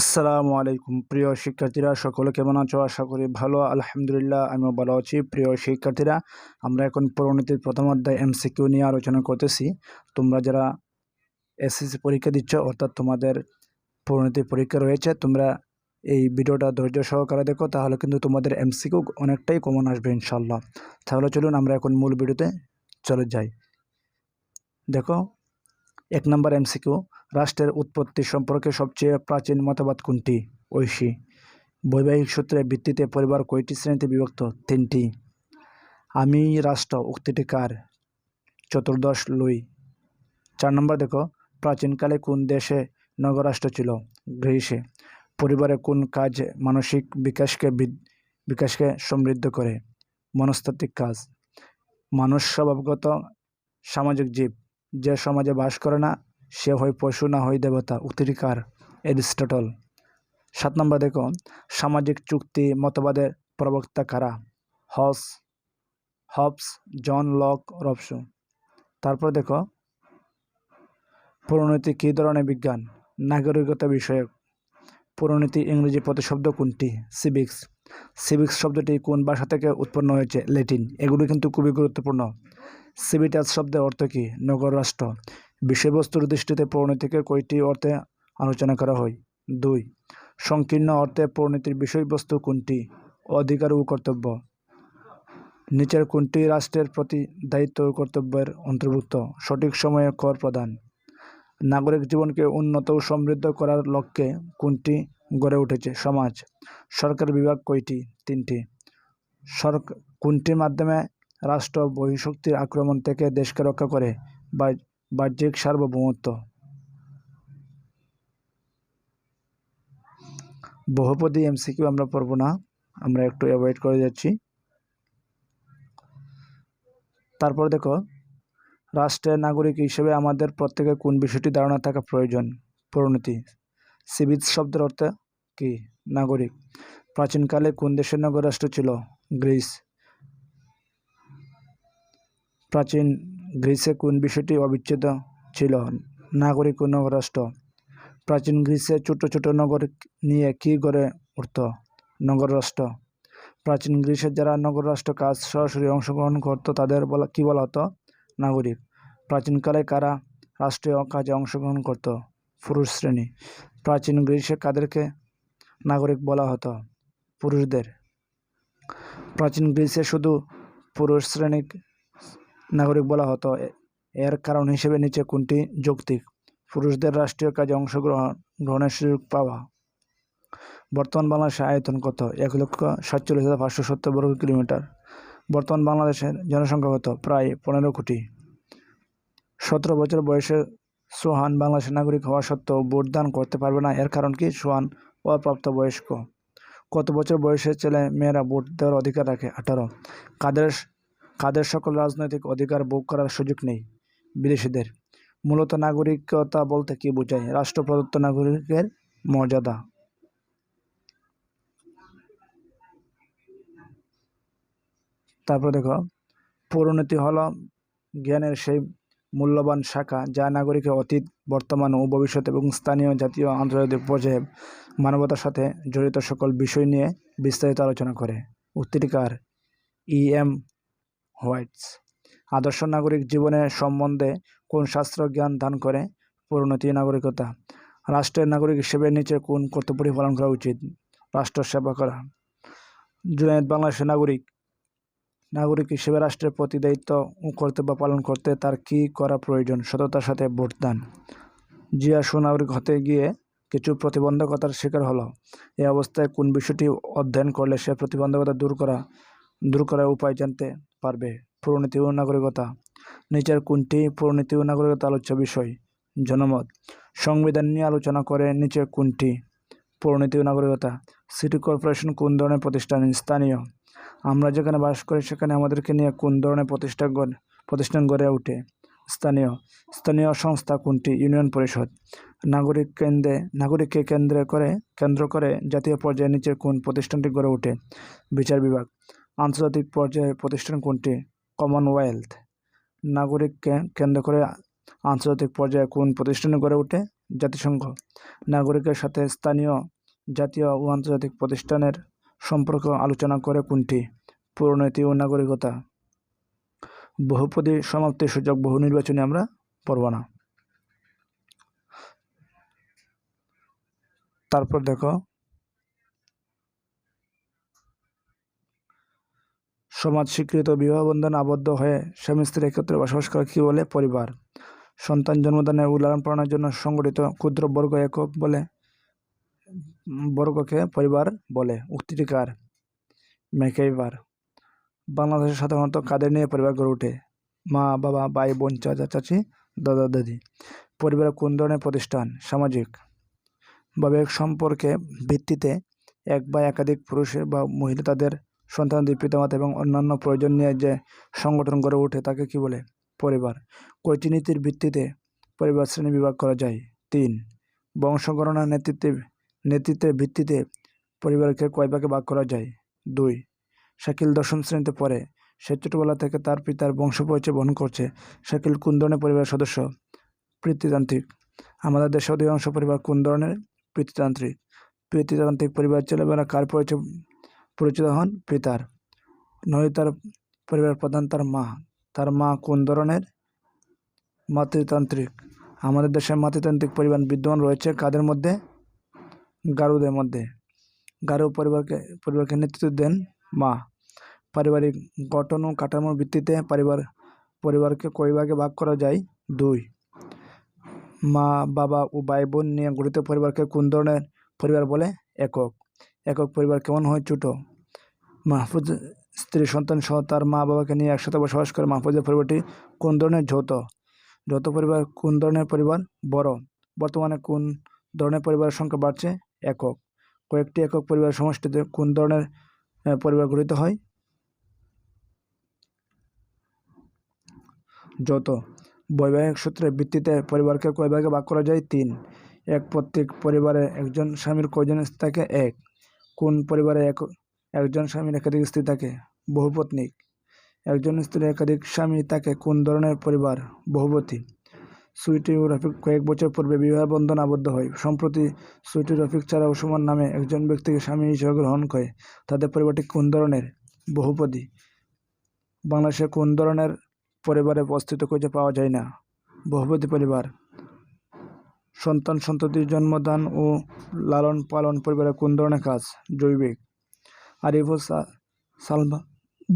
আসসালামু আলাইকুম। প্রিয় শিক্ষার্থীরা, সকলে কেমন আছো? আশা করি ভালো। আলহামদুলিল্লাহ, আমিও ভালো আছি। প্রিয় শিক্ষার্থীরা, আমরা এখন পরিণতির প্রথম অধ্যায় এমসিকিউ নিয়ে আলোচনা করতেছি। তোমরা যারা এসএসসি পরীক্ষা দিচ্ছ, অর্থাৎ তোমাদের পরিণতির পরীক্ষা রয়েছে, তোমরা এই ভিডিওটা ধৈর্য সহকারে দেখো, তাহলে কিন্তু তোমাদের এমসিকিউ অনেকটাই কমন আসবে ইনশাল্লাহ তাহলে চলুন, আমরা এখন মূল ভিডিওতে চলে যাই। দেখো, এক নম্বর এমসিকিউ রাষ্ট্রের উৎপত্তি সম্পর্কে সবচেয়ে প্রাচীন মতবাদ কোনটি? ঐশী। বৈবাহিক সূত্রের ভিত্তিতে পরিবার কয়টি শ্রেণীতে বিভক্ত? তিনটি। আমি রাষ্ট্র, উক্তিটি কার? চতুর্দশ লুই। চার নম্বর দেখো, প্রাচীনকালে কোন দেশে নগরাষ্ট্র ছিল? গ্রীসে পরিবারে কোন কাজ মানসিক বিকাশকে বিকাশকে সমৃদ্ধ করে? মনস্তাত্ত্বিক কাজ। মানুষ স্বভাবগত সামাজিক জীব, যে সমাজে বাস করে না সে হয় পশু না হয় দেবতা উত্তরিকার কার এরিস্টটল। সাত নম্বর দেখো, সামাজিক চুক্তি মতবাদের প্রবক্তা কারা? হস, হবস, জন লক, রবসু। তারপর দেখো পরিণতি কী ধরনের বিজ্ঞান? নাগরিকতা বিষয়ক। পরিণতি ইংরেজি প্রতিশব্দ কোনটি? সিভিক্স। সিভিক্স শব্দটি কোন ভাষা থেকে উৎপন্ন হয়েছে? ল্যাটিন। এগুলো কিন্তু খুবই গুরুত্বপূর্ণ। সিভিটাস শব্দের অর্থ কী? নগর রাষ্ট্র। বিষয়বস্তুর দৃষ্টিতে পরিণতিকে কয়টি অর্থে আলোচনা করা হয়? দুই, সংকীর্ণ অর্থে পরিণতির বিষয়বস্তু কোনটি? অধিকার ও কর্তব্য। নিচের কোনটি রাষ্ট্রের প্রতি দায়িত্ব ও কর্তব্যের অন্তর্ভুক্ত? সঠিক সময়ে কর প্রদান। নাগরিক জীবনকে উন্নত ও সমৃদ্ধ করার লক্ষ্যে কোনটি গড়ে উঠেছে? সমাজ। সরকার বিভাগ কয়টি? তিনটি। সরকার কোনটির মাধ্যমে রাষ্ট্র বহিঃশক্তির আক্রমণ থেকে দেশকে রক্ষা করে বা বাহ্যিক সার্বভৌমত্ব। বহুপদী এমসিকিউ আমরা পড়ব না, আমরা একটু অ্যাভয়েড করে যাচ্ছি। তারপর দেখো, রাষ্ট্রের নাগরিক হিসেবে আমাদের প্রত্যেকের কোন বিষয়টি ধারণা থাকা প্রয়োজন? পরিণতি। সিভিজ শব্দের অর্থ কি? নাগরিক। প্রাচীনকালে কোন দেশের নগর রাষ্ট্র ছিল? গ্রিস। প্রাচীন গ্রিসে কোন বিষয়টি অবিচ্ছেদ্য ছিল? নাগরিক ও নগরাষ্ট্র প্রাচীন গ্রিসে ছোট ছোট নগর নিয়ে কী গড়ে উঠত? নগর রাষ্ট্র প্রাচীন গ্রিসের যারা নগর রাষ্ট্র কাজ সরাসরি অংশগ্রহণ করত, তাদের বলা, কী বলা হতো? নাগরিক। প্রাচীনকালে কারা রাষ্ট্রীয় কাজে অংশগ্রহণ করত? পুরুষ শ্রেণি। প্রাচীন গ্রিসে কাদেরকে নাগরিক বলা হতো? পুরুষদের। প্রাচীন গ্রিসে শুধু পুরুষ শ্রেণি নাগরিক বলা হতো। এর কারণ হিসেবে নিচে কোনটি যৌক্তিক? পুরুষদের রাষ্ট্রীয় কাজে অংশগ্রহণ, গ্রহণের সুযোগ পাওয়া। বর্তমান বাংলাদেশের আয়তন কত? এক লক্ষ সাতচল্লিশ হাজার পাঁচশো সত্তর বর্গ কিলোমিটার। বর্তমান বাংলাদেশের জনসংখ্যা কত? প্রায় পনেরো কোটি। সতেরো বছর বয়সে সোহান বাংলাদেশের নাগরিক হওয়া সত্ত্বেও ভোটদান করতে পারবে না। এর কারণ কি? সোহান অপ্রাপ্ত বয়স্ক। কত বছর বয়সে ছেলে মেয়েরা ভোট দেওয়ার অধিকার রাখে? আঠারো। কাদের কাদের সকল রাজনৈতিক অধিকার ভোগ করার সুযোগ নেই? বিদেশিদের। মূলত নাগরিকতা বলতে কি বোঝায়? রাষ্ট্র প্রদত্ত নাগরিকের মর্যাদা। তারপর দেখো, পরিণতি হলো জ্ঞানের সেই মূল্যবান শাখা, যা নাগরিকের অতীত, বর্তমান ও ভবিষ্যৎ এবং স্থানীয় জাতীয় আন্তর্জাতিক পর্যায়ে মানবতার সাথে জড়িত সকল বিষয় নিয়ে বিস্তারিত আলোচনা করে। উত্তরিকার ই এম হোয়াইটস। আদর্শ নাগরিক জীবনের সম্বন্ধে কোন শাস্ত্র জ্ঞান দান করে? পরিণতি নাগরিকতা। রাষ্ট্রের নাগরিক হিসেবে নিচে কোন কর্তব্যটি পালন করা উচিত? রাষ্ট্র সেবা করা। জুনায়দ বাংলাদেশের নাগরিক। নাগরিক হিসেবে রাষ্ট্রের প্রতি দায়িত্ব ও কর্তব্য পালন করতে তার কী করা প্রয়োজন? সততার সাথে ভোটদান। জিয়া সুনাগরিক হতে গিয়ে কিছু প্রতিবন্ধকতার শিকার হলো। এই অবস্থায় কোন বিষয়টি অধ্যয়ন করলে সে প্রতিবন্ধকতা দূর করা দূর করার উপায় জানতে পারবে। পরিণতি ও নাগরিকতা। নিচের কোনটি পরিণতি ও নাগরিকতা আলোচ্য বিষয়? জনমত। সংবিধান নিয়ে আলোচনা করে নিচে কোনটি? পরিণতি ও নাগরিকতা। সিটি কর্পোরেশন কোন ধরনের প্রতিষ্ঠান? স্থানীয়। আমরা যেখানে বাস করি সেখানে আমাদেরকে নিয়ে কোন ধরনের প্রতিষ্ঠা প্রতিষ্ঠান গড়ে ওঠে? স্থানীয়। স্থানীয় সংস্থা কোনটি? ইউনিয়ন পরিষদ। নাগরিক কেন্দ্রে নাগরিককে কেন্দ্রে করে কেন্দ্র করে জাতীয় পর্যায়ে নিচের কোন প্রতিষ্ঠানটি গড়ে ওঠে? বিচার বিভাগ। আন্তর্জাতিক পর্যায়ে প্রতিষ্ঠান কোনটি? কমনওয়েলথ। নাগরিককে কেন্দ্র করে আন্তর্জাতিক পর্যায়ে কোন প্রতিষ্ঠান গড়ে ওঠে? জাতিসংঘ। নাগরিকের সাথে স্থানীয় জাতীয় ও আন্তর্জাতিক প্রতিষ্ঠানের সম্পর্ক আলোচনা করে কোনটি? পরিণতি ও নাগরিকতা। বহুপদী সমাপ্তির সুযোগ বহু নির্বাচনে আমরা পড়ব না। তারপর দেখো সমাজ স্বীকৃত বিবাহ বন্ধনে আবদ্ধ হয়ে স্বামী স্ত্রী একত্রে বসবাস করা, কী বলে? পরিবার। সন্তান জন্মদানে ও লালন পালনের জন্য সংগঠিত ক্ষুদ্র বর্গ একক বলে, বর্গকে পরিবার বলে উক্তিটি কার মেকেইবার বাংলাদেশে সাধারণত কাদের নিয়ে পরিবার গড়ে ওঠে? মা, বাবা, ভাই, বোন, চাচা, চাচি, দাদা, দাদি। পরিবারের কোন ধরনের প্রতিষ্ঠান? সামাজিক। বৈবাহিক সম্পর্কে ভিত্তিতে এক বা একাধিক পুরুষের বা মহিলা তাদের সন্তানদের পিতামাতা এবং অন্যান্য প্রয়োজন নিয়ে যে সংগঠন গড়ে ওঠে, তাকে কি বলে? পরিবার। কয়টি নীতির ভিত্তিতে পরিবার শ্রেণি বিভাগ করা যায়। তিন বংশগণনা নেতৃত্বে, নেতৃত্বের ভিত্তিতে পরিবারকে কয় ভাগে ভাগ করা যায়? দুই, শাকিল দশম শ্রেণীতে পড়ে। সে ছোটবেলা থেকে তার পিতার বংশ পরিচয় বহন করছে। শাকিল কোন ধরনের পরিবারের সদস্য? পিতৃতান্ত্রিক আমাদের দেশে অধিকাংশ পরিবার কোন ধরনের? পিতৃতান্ত্রিক পিতৃতান্ত্রিক পরিবার ছেলেবেলা কার পরিচয় পরিচিত হন পিতার। নয় তার পরিবার প্রধান তার মা। তার মা কোন ধরনের? মাতৃতান্ত্রিক। আমাদের দেশের মাতৃতান্ত্রিক পরিবার বিদ্যমান রয়েছে কাদের মধ্যে? গারুদের মধ্যে। গারু পরিবারকে পরিবারকে নেতৃত্ব দেন মা। পারিবারিক গঠন ও কাঠামোর ভিত্তিতে পরিবার, পরিবারকে কয় ভাগে ভাগ করা যায়? দুই। মা, বাবা ও ভাই বোন নিয়ে গঠিত পরিবারকে কোন ধরনের পরিবার বলে? একক। একক পরিবার কেমন হয়? ছোট। মাহফুজ স্ত্রী, সন্তান সহ তার মা বাবাকে নিয়ে একসাথে বসবাস করে মাহফুজের পরিবারটি কোন ধরনের যৌথ? যৌথ পরিবার কোন ধরনের পরিবার? বড়। বর্তমানে কোন ধরনের পরিবারের সংখ্যা বাড়ছে? একক। কয়েকটি একক পরিবার সমষ্টিতে কোন ধরনের পরিবার গঠিত হয়? যৌথ। বৈবাহিক সূত্রের ভিত্তিতে পরিবারকে কয় ভাগে ভাগ করা যায়? তিন। এক প্রত্যেক পরিবারে একজন স্বামীর কয়জন থাকে এক। কোন পরিবারে এক, একজন স্বামীর একাধিক স্ত্রী থাকে? বহুপত্নিক একজন স্ত্রীর একাধিক স্বামী থাকে কোন ধরনের পরিবার? বহুপতি। সুইটি ও রফিক কয়েক বছর পূর্বে বিবাহ বন্ধন আবদ্ধ হয়। সম্প্রতি সুইটি রফিক ছাড়া ওসমান নামে একজন ব্যক্তিকে স্বামী হিসেবে গ্রহণ করে। তাদের পরিবারটি কোন ধরনের? বহুপদী। বাংলাদেশে কোন ধরনের পরিবারে অস্তিত্ব খুঁজে পাওয়া যায় না? বহুপতি পরিবার। সন্তান সন্ততির জন্মদান ও লালন পালন পরিবারের কোন ধরনের কাজ? জৈবিক। আরিফ ও সালমা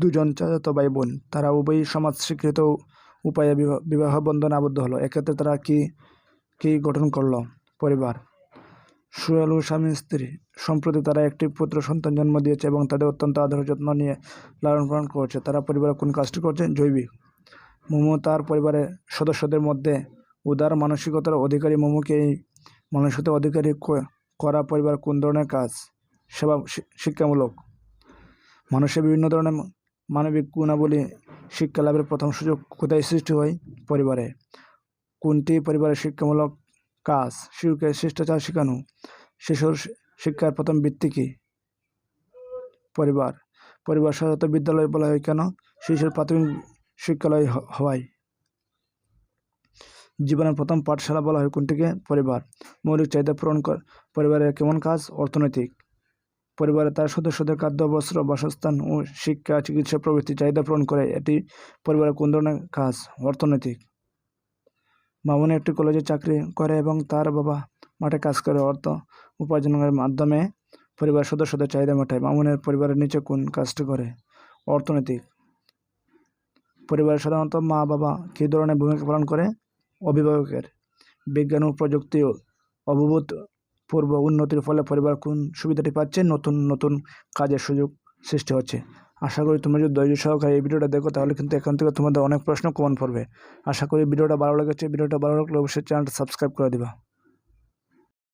দুজন চাচাতো ভাই বোন তারা উভয়ই সমাজ স্বীকৃত উপায়ে বিবাহ বন্ধনে আবদ্ধ হলো। এক্ষেত্রে তারা কি কি গঠন করল? পরিবার। সুয়েল ও স্বামী স্ত্রী। সম্প্রতি তারা একটি পুত্র সন্তান জন্ম দিয়েছে এবং তাদের অত্যন্ত আদর যত্ন নিয়ে লালন পালন করছে। তারা পরিবারের কোন কাজটি করছে? জৈবিক। মোমো তার পরিবারের সদস্যদের মধ্যে উদার মানসিকতার অধিকারী মোমোকে এই মানসিকতার অধিকারী করা পরিবার কোন ধরনের কাজ? সেবা শিক্ষামূলক। মানুষের বিভিন্ন ধরনের মানবিক গুণাবলী শিক্ষা লাভের প্রথম সুযোগ কোথায় সৃষ্টি হয়? পরিবারে। কোনটি পরিবারের শিক্ষামূলক কাজ? শিশুকে শিষ্টাচার শেখানো। শিশুর শিক্ষার প্রথম ভিত্তি কী? পরিবার। পরিবার সাধারণত বিদ্যালয় বলা হয় কেন? শিশুর প্রাথমিক শিক্ষালয় হওয়ায়। জীবনের প্রথম পাঠশালা বলা হয় কোনটিকে? পরিবার। মৌলিক চাহিদা পূরণ কর। পরিবারের কেমন কাজ? অর্থনৈতিক। পরিবারে তার সদস্যদের খাদ্য, বস্ত্র, বাসস্থান ও শিক্ষা, চিকিৎসা, প্রভৃতি চাহিদা পূরণ করে। এটি পরিবারের কোন ধরনের কাজ? অর্থনৈতিক। মামুনি একটি কলেজে চাকরি করে এবং তার বাবা মাঠে কাজ করে অর্থ উপার্জনের মাধ্যমে পরিবার সদস্যদের চাহিদা মেটায়। মামুনের পরিবারের নিচে কোন কাজটি করে? অর্থনৈতিক। পরিবারে সাধারণত মা বাবা কী ধরনের ভূমিকা পালন করে? অভিভাবকের বিজ্ঞান ও প্রযুক্তি ও অভূতপূর্ব উন্নতির ফলে পরিবার কোন সুবিধাটি পাচ্ছে? নতুন নতুন কাজের সুযোগ সৃষ্টি হচ্ছে। আশা করি তোমরা যদি ধৈর্য সহকারে এই ভিডিওটা দেখো, তাহলে কিন্তু এখান থেকে তোমাদের অনেক প্রশ্ন কমন পড়বে। আশা করি ভিডিওটা ভালো লেগেছে। ভিডিওটা ভালো লাগলে অবশ্যই চ্যানেলটা সাবস্ক্রাইব করে দিবা।